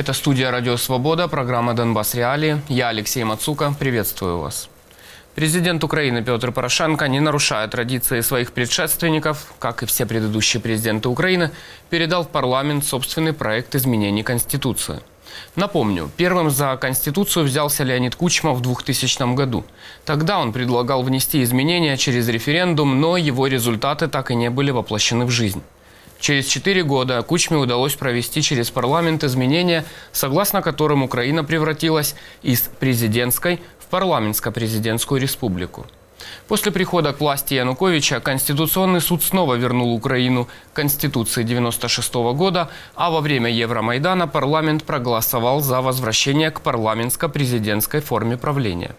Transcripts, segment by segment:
Это студия «Радио Свобода», программа «Донбасс Реалии». Я Алексей Мацука. Приветствую вас. Президент Украины Петр Порошенко, не нарушая традиции своих предшественников, как и все предыдущие президенты Украины, передал в парламент собственный проект изменений Конституции. Напомню, первым за Конституцию взялся Леонид Кучма в 2000 году. Тогда он предлагал внести изменения через референдум, но его результаты так и не были воплощены в жизнь. Через четыре года Кучме удалось провести через парламент изменения, согласно которым Украина превратилась из президентской в парламентско-президентскую республику. После прихода к власти Януковича Конституционный суд снова вернул Украину к Конституции 96 года, а во время Евромайдана парламент проголосовал за возвращение к парламентско-президентской форме правления.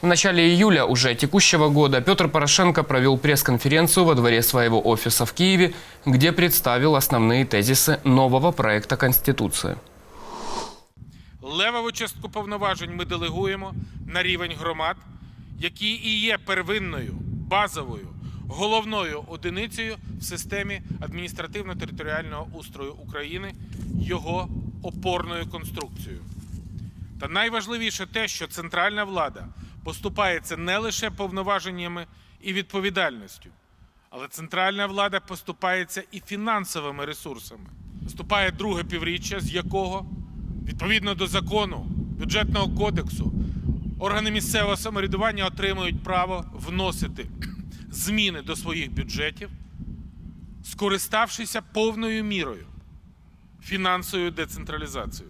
В начале июля уже текущего года Петр Порошенко провел пресс-конференцию во дворе своего офиса в Киеве, где представил основные тезисы нового проекта Конституции. Левову частку повноважень ми делегуємо на рівень громад, які і є первинною, базовою, головною одиницею в системі адміністративно-територіального устрою України, його опорною конструкцією. Та найважливіше те, що центральна влада поступається не лише повноваженнями і відповідальністю, але центральна влада поступається і фінансовими ресурсами. Наступає друге півріччя, з якого відповідно до закону бюджетного кодексу органи місцевого самоврядування отримують право вносити зміни до своїх бюджетів, скориставшися повною мірою фінансовою децентралізацією.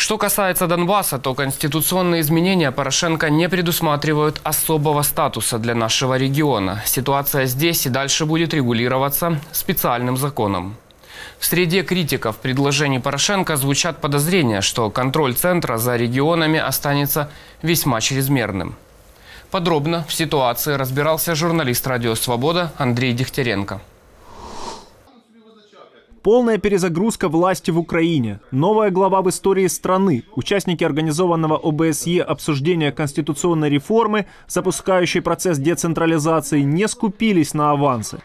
Что касается Донбасса, то конституционные изменения Порошенко не предусматривают особого статуса для нашего региона. Ситуация здесь и дальше будет регулироваться специальным законом. В среде критиков предложений Порошенко звучат подозрения, что контроль центра за регионами останется весьма чрезмерным. Подробно в ситуации разбирался журналист «Радио Свобода» Андрей Дегтяренко. Полная перезагрузка власти в Украине. Новая глава в истории страны. Участники организованного ОБСЕ обсуждения конституционной реформы, запускающей процесс децентрализации, не скупились на авансы.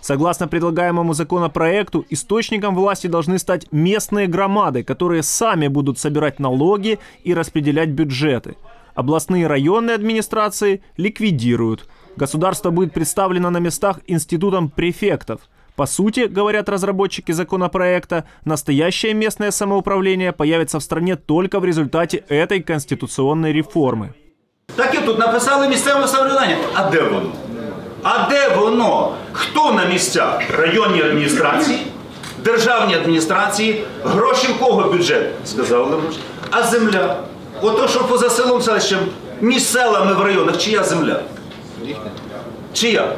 Согласно предлагаемому законопроекту, источником власти должны стать местные громады, которые сами будут собирать налоги и распределять бюджеты. Областные районные администрации ликвидируют. Государство будет представлено на местах институтом префектов. По сути, говорят разработчики законопроекта, настоящее местное самоуправление появится в стране только в результате этой конституционной реформы. Так і тут написали місцеве самоврядування. А де воно? А де воно? Хто на місцях? Районні адміністрації, державні адміністрації, гроші в кого бюджет? Сказав Левруш. А земля? Ото, що поза селом селищем, між селами в районах, чия земля? Чия?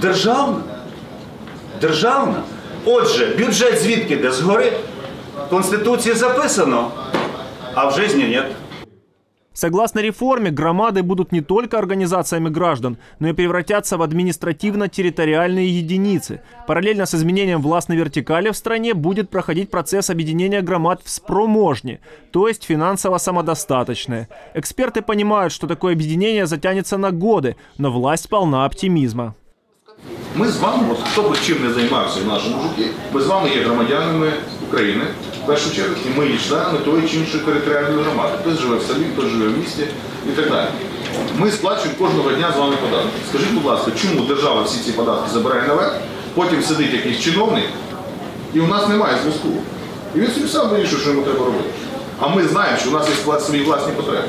Державна? Державна? Отже, бюджет звідки де згори? В Конституції записано, а в житті ні. Согласно реформе, громады будут не только организациями граждан, но и превратятся в административно-территориальные единицы. Параллельно с изменением властной вертикали в стране будет проходить процесс объединения громад в спроможни, то есть финансово самодостаточные. Эксперты понимают, что такое объединение затянется на годы, но власть полна оптимизма. Ми з вами, от хто б чим не займався в нашому житті, ми з вами є громадянами України, в першу чергу, і ми є членами тої чи іншої територіальної громади. Хтось живе в селі, хтось живе в місті і так далі. Ми сплачуємо кожного дня з вами податки. Скажіть, будь ласка, чому держава всі ці податки забирає наверх, потім сидить якийсь чиновник, і у нас немає зв'язку. І він собі сам вирішує, що йому треба робити. А ми знаємо, що у нас є свої власні потреби.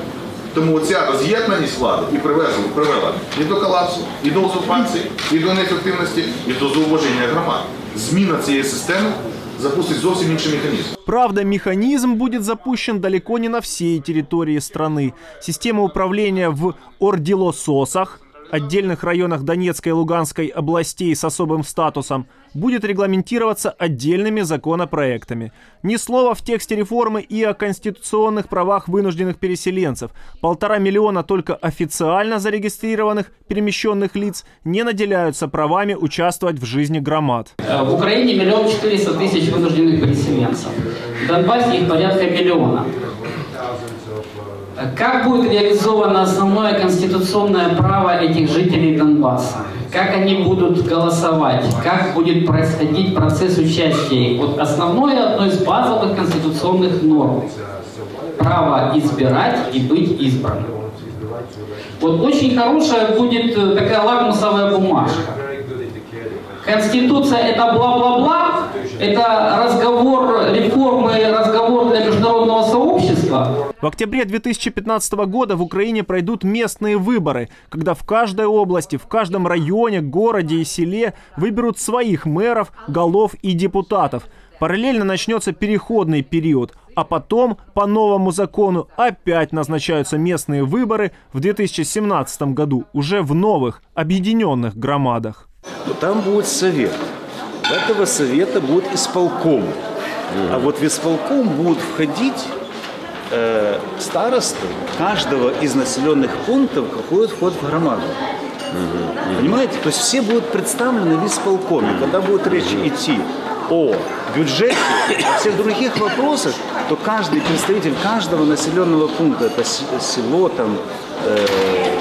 Тому ця роз'єднаність влади і привезла, привела і до колапсу, і до узурпації, і до неефективності, і до зауваження громад. Зміна цієї системи запустить зовсім інший механізм. Правда, механизм будет запущен далеко не на всей территории страны. Система управления в Ордилососах, отдельных районах Донецкой и Луганской областей с особым статусом, будет регламентироваться отдельными законопроектами. Ни слова в тексте реформы и о конституционных правах вынужденных переселенцев. Полтора миллиона только официально зарегистрированных перемещенных лиц не наделяются правами участвовать в жизни громад. Э, В Украине миллион четыреста тысяч вынужденных переселенцев. В Донбассе их порядка миллиона. Как будет реализовано основное конституционное право этих жителей Донбасса? Как они будут голосовать? Как будет происходить процесс участия? Вот основное одно из базовых конституционных норм. Право избирать и быть избранным. Вот очень хорошая будет э, такая лакмусовая бумажка. Конституция это бла-бла-бла, это разговор реформы, разговор для международного сообщества. В октябре 2015 года в Украине пройдут местные выборы, когда в каждой области, в каждом районе, городе и селе выберут своих мэров, голов и депутатов. Параллельно начнется переходный период, а потом по новому закону опять назначаются местные выборы в 2017 году уже в новых объединенных громадах. Но там будет совет. Этого совета будет исполком. А вот в исполком будут входить э, старосты каждого из населенных пунктов, какой вход в громаду. Понимаете? То есть все будут представлены в исполкоме. Когда будет речь идти о бюджете, о всех других вопросах, то каждый представитель каждого населенного пункта, это село, там, э,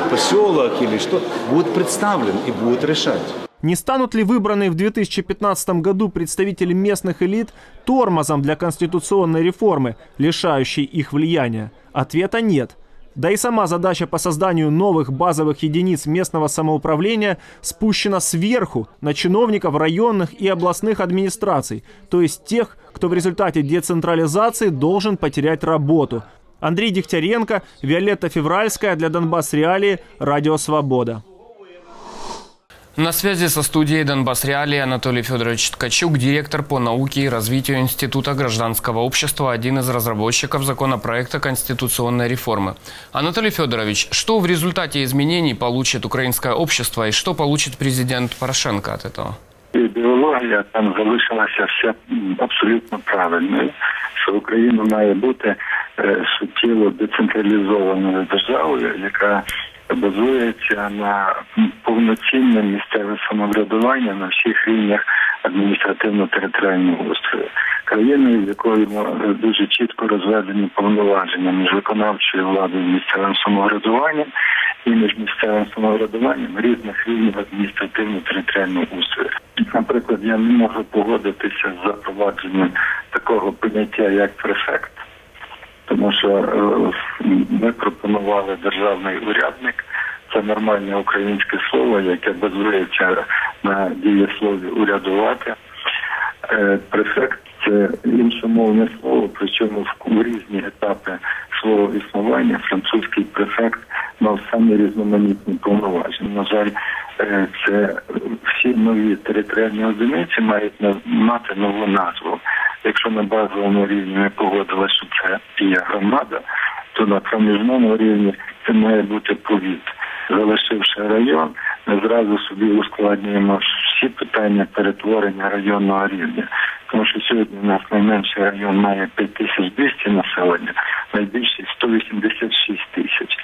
поселок или что, будет представлен и будет решать. Не станут ли выбранные в 2015 году представители местных элит тормозом для конституционной реформы, лишающей их влияния? Ответа нет. Да и сама задача по созданию новых базовых единиц местного самоуправления спущена сверху на чиновников районных и областных администраций, то есть тех, кто в результате децентрализации должен потерять работу. Андрей Дегтяренко, Виолетта Февральская для Донбасс Реалии, Радио Свобода. На связи со студией «Донбасс Реалии» Анатолий Федорович Ткачук, директор по науке и развитию Института гражданского общества, один из разработчиков законопроекта конституционной реформы. Анатолий Федорович, что в результате изменений получит украинское общество и что получит президент Порошенко от этого? ідеологія там залишилася вся м, абсолютно правильною, що Україна має бути е, суттєво децентралізованою державою, яка базується на повноцінне місцеве самоврядування на всіх рівнях адміністративно-територіального устрою. Країною, в якої дуже чітко розведені повноваження між виконавчою владою і місцевим самоврядуванням і між місцевим самоврядуванням різних рівнів адміністративно-територіального устрою. Наприклад, я не можу погодитися з запровадженням такого поняття як префект, тому що е, ми пропонували державний урядник. Це нормальне українське слово, яке базується на дієслові урядувати. Е, Префект це іншомовне слово, причому в різні етапи свого існування французький префект мав самі різноманітні повноваження. На жаль, е, це всі нові територіальні одиниці мають мати нову назву. Якщо на базовому рівні ми погодили, що це є громада, то на проміжному рівні це має бути повіт. Залишивши район, ми зразу собі ускладнюємо всі питання перетворення районного рівня. Тому що сьогодні у нас найменший район має 5200 населення, найбільший 186 тисяч.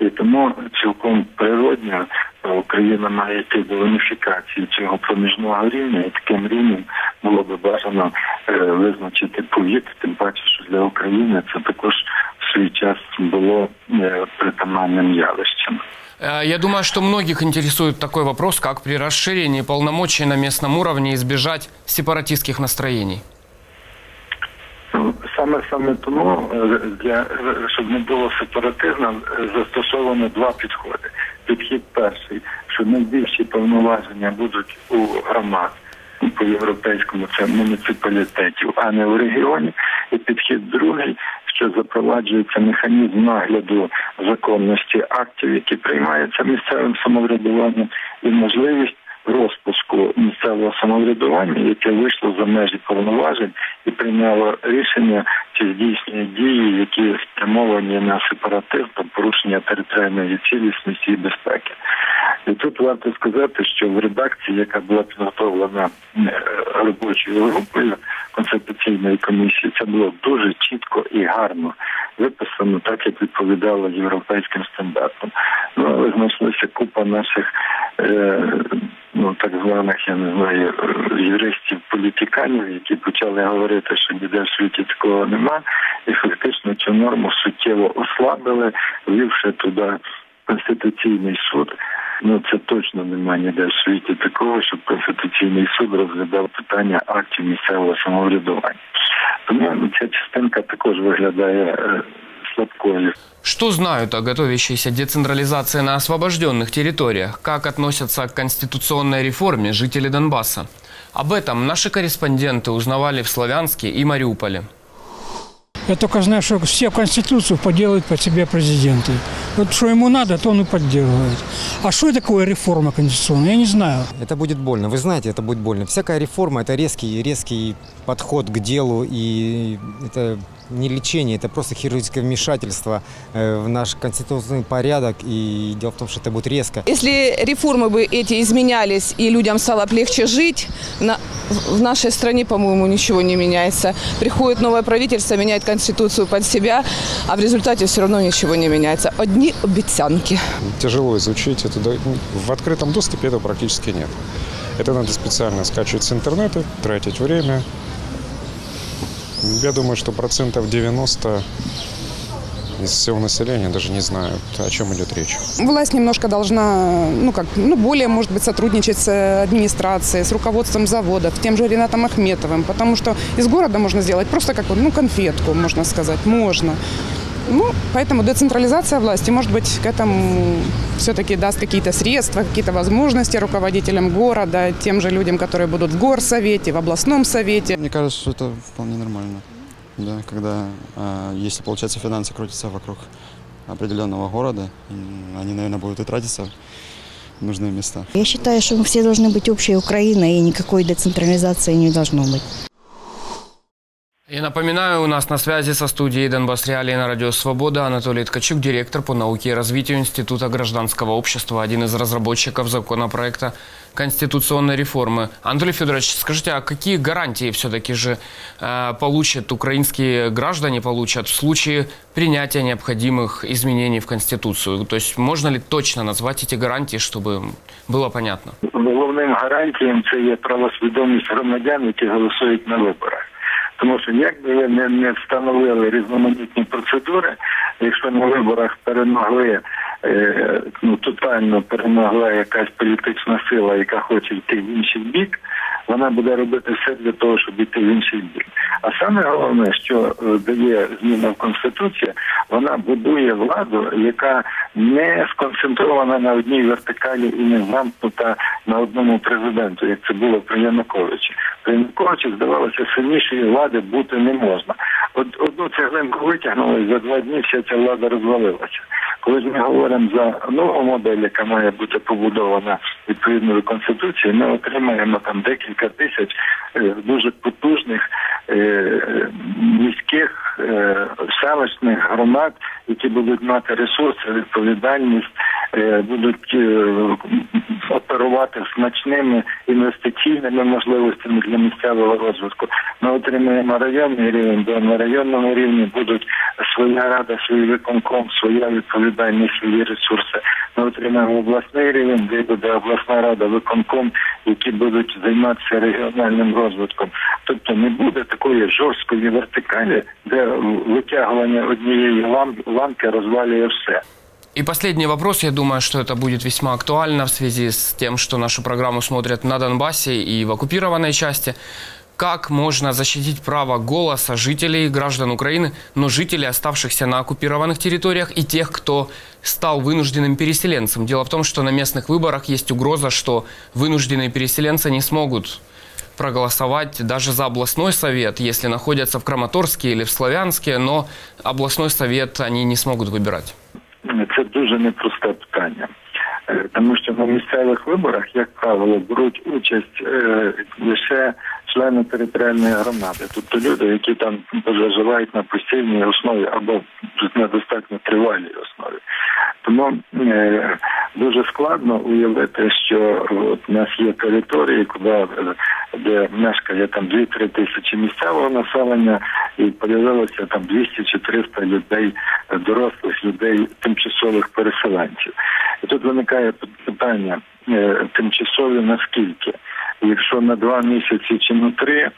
І тому цілком природньо е, Україна має йти до уніфікації цього проміжного рівня, і таким рівнем було би бажано е, визначити повіт, тим паче, що для України це також в свій час було е, притаманним явищем. Я думаю, что многих интересует такой вопрос, как при расширении полномочий на местном уровне избежать сепаратистских настроений. Саме саме тому е, для е, щоб не було сепаратизму, е, застосовано два підходи. Підхід перший, що найбільші повноваження будуть у громад по європейському це муніципалітетів, а не у регіоні. І підхід другий, що запроваджується механізм нагляду законності актів, які приймаються місцевим самоврядуванням, і можливість розпуску місцевого самоврядування, яке вийшло за межі повноважень і прийняло рішення чи здійснює дії, які спрямовані на сепаратизм та порушення територіальної цілісності і безпеки. І тут варто сказати, що в редакції, яка була підготовлена е, робочою групою конституційної комісії, це було дуже чітко і гарно виписано, так як відповідало європейським стандартам. Ну але знайшлася купа наших е, ну так званих, я не знаю, юристів, політиканів, які почали говорити, що ніде в світі такого нема, і фактично цю норму суттєво ослабили, ввівши туди конституційний суд. Ну це точно немає ніде в світі такого, щоб конституційний суд розглядав питання актів місцевого самоврядування. Тому ця частинка також виглядає е, слабкою. Что знают о готовящейся децентрализации на освобожденных территориях? Как относятся к конституционной реформе жители Донбасса? Об этом наши корреспонденты узнавали в Славянске и Мариуполе. Я только знаю, что все Конституцию поделают под себя президенты. Вот что ему надо, то он и поддерживает. А что такое реформа конституционная, я не знаю. Это будет больно. Вы знаете, это будет больно. Всякая реформа – это резкий, резкий подход к делу, и это не лечение, это просто хирургическое вмешательство э, в наш конституционный порядок. И дело в том, что это будет резко. Если реформы бы эти изменялись и людям стало бы легче жить, на, в нашей стране, по-моему, ничего не меняется. Приходит новое правительство, меняет конституцию под себя, а в результате все равно ничего не меняется. Одни обещанки. Тяжело изучить это. В открытом доступе этого практически нет. Это надо специально скачивать с интернета, тратить время. Я думаю, что процентов 90 из всего населения даже не знают, о чем идет речь. Власть немножко должна, ну как, ну более, может быть, сотрудничать с администрацией, с руководством заводов, тем же Ренатом Ахметовым, потому что из города можно сделать просто как ну, конфетку, можно сказать, можно. Ну, поэтому децентрализация власти, может быть, к этому все-таки даст какие-то средства, какие-то возможности руководителям города, тем же людям, которые будут в горсовете, в областном совете. Мне кажется, что это вполне нормально. Да, когда, а, если, получается, финансы крутятся вокруг определенного города, они, наверное, будут и тратиться в нужные места. Я считаю, что мы все должны быть общей Украиной, и никакой децентрализации не должно быть. И напоминаю, у нас на связи со студией Донбасс Реалии на Радио Свобода Анатолий Ткачук, директор по науке и развитию Института гражданского общества, один из разработчиков законопроекта конституционной реформы. Анатолий Федорович, скажите, а какие гарантии все-таки же э, получат украинские граждане, получат в случае принятия необходимых изменений в Конституцию? То есть можно ли точно назвать эти гарантии, чтобы было понятно? Головним гарантієм це є правосвідомість громадян, які голосують на виборах. Тому що як би ви не, не встановили різноманітні процедури, якщо на виборах перемогли е, ну тотально перемогла якась політична сила, яка хоче йти в інший бік, вона буде робити все для того, щоб йти в інший бік. А саме головне, що е, дає зміна в конституції, вона будує владу, яка не сконцентрована на одній вертикалі і не замкнута на одному президенту, як це було при Януковичі. При Януковичі здавалося, сильнішої влади бути не можна. От одну цеглинку витягнули за два дні вся ця влада розвалилася. Коли ж ми говоримо за нову модель, яка має бути побудована відповідно до конституції, ми отримаємо там декілька тисяч е, дуже потужних е, міських е, селищних громад, які будуть мати ресурси, відповідальність, е, Будуть е, оперувати значними інвестиційними можливостями для місцевого розвитку. Ми отримаємо районний рівень, де на районному рівні будуть своя рада, свій виконком, своя відповідальність, свої ресурси. Ми отримаємо обласний рівень, де буде обласна рада, виконком, які будуть займатися регіональним розвитком. Тобто не буде такої жорсткої вертикалі, де витягування однієї лам- ланки розвалює все. И последний вопрос, я думаю, что это будет весьма актуально в связи с тем, что нашу программу смотрят на Донбассе и в оккупированной части. Как можно защитить право голоса жителей, граждан Украины, но жителей, оставшихся на оккупированных территориях, и тех, кто стал вынужденным переселенцем? Дело в том, что на местных выборах есть угроза, что вынужденные переселенцы не смогут проголосовать даже за областной совет, если находятся в Краматорске или в Славянске, но областной совет они не смогут выбирать. Дуже непросте питання. Е, Тому що на місцевих виборах, як правило, беруть участь е, лише члени територіальної громади, тобто люди, які там заживають на постійній основі або на достатньо тривалій основі. Тому е, дуже складно уявити, що от у нас є території, куди е, де мешкає там 2-3 тисячі місцевого населення, і появилося там 200 чи 300 людей, дорослих людей, тимчасових переселенців. І тут виникає питання, е, тимчасові наскільки. Якщо на два місяці чи на три.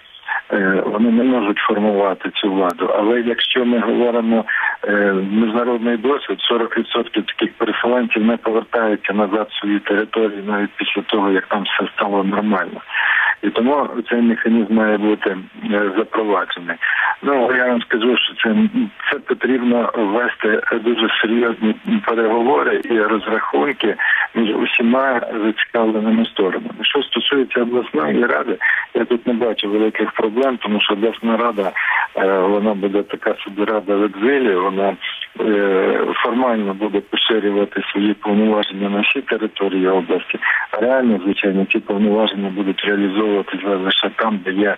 Е, вони не можуть формувати цю владу. Але якщо ми говоримо е, міжнародний досвід, 40% таких переселенців не повертаються назад в свої території навіть після того, як там все стало нормально. І тому цей механізм має бути е, запроваджений. Ну я вам скажу, що це це потрібно ввести дуже серйозні переговори і розрахунки між усіма зацікавленими сторонами. Що стосується обласної ради, я тут не бачу великих проблем, тому що обласна рада е, вона буде така собі рада в екзилі, вона е, формально буде поширювати свої повноваження на всі території області. А реально, звичайно, ці повноваження будуть реалізовуватися лише там, де є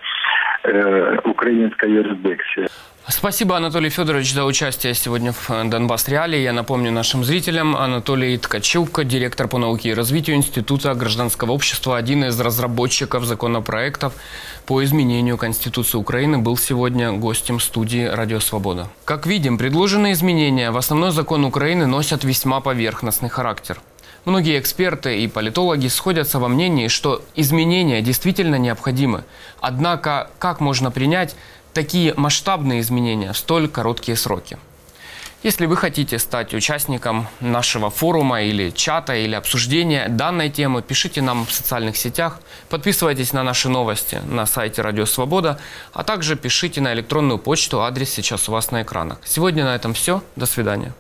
е, українська юрисдикція. Спасибо, Анатолий Федорович, за участие сегодня в э, Донбасс Реалии. Я напомню нашим зрителям, Анатолий Ткачевка, директор по науке и развитию Института гражданского общества, один из разработчиков законопроектов по изменению Конституции Украины, был сегодня гостем студии «Радио Свобода». Как видим, предложенные изменения в основной закон Украины носят весьма поверхностный характер. Многие эксперты и политологи сходятся во мнении, что изменения действительно необходимы. Однако, как можно принять такие масштабные изменения в столь короткие сроки. Если вы хотите стать участником нашего форума или чата, или обсуждения данной темы, пишите нам в социальных сетях, подписывайтесь на наши новости на сайте Радио Свобода, а также пишите на электронную почту, адрес сейчас у вас на экранах. Сегодня на этом все. До свидания.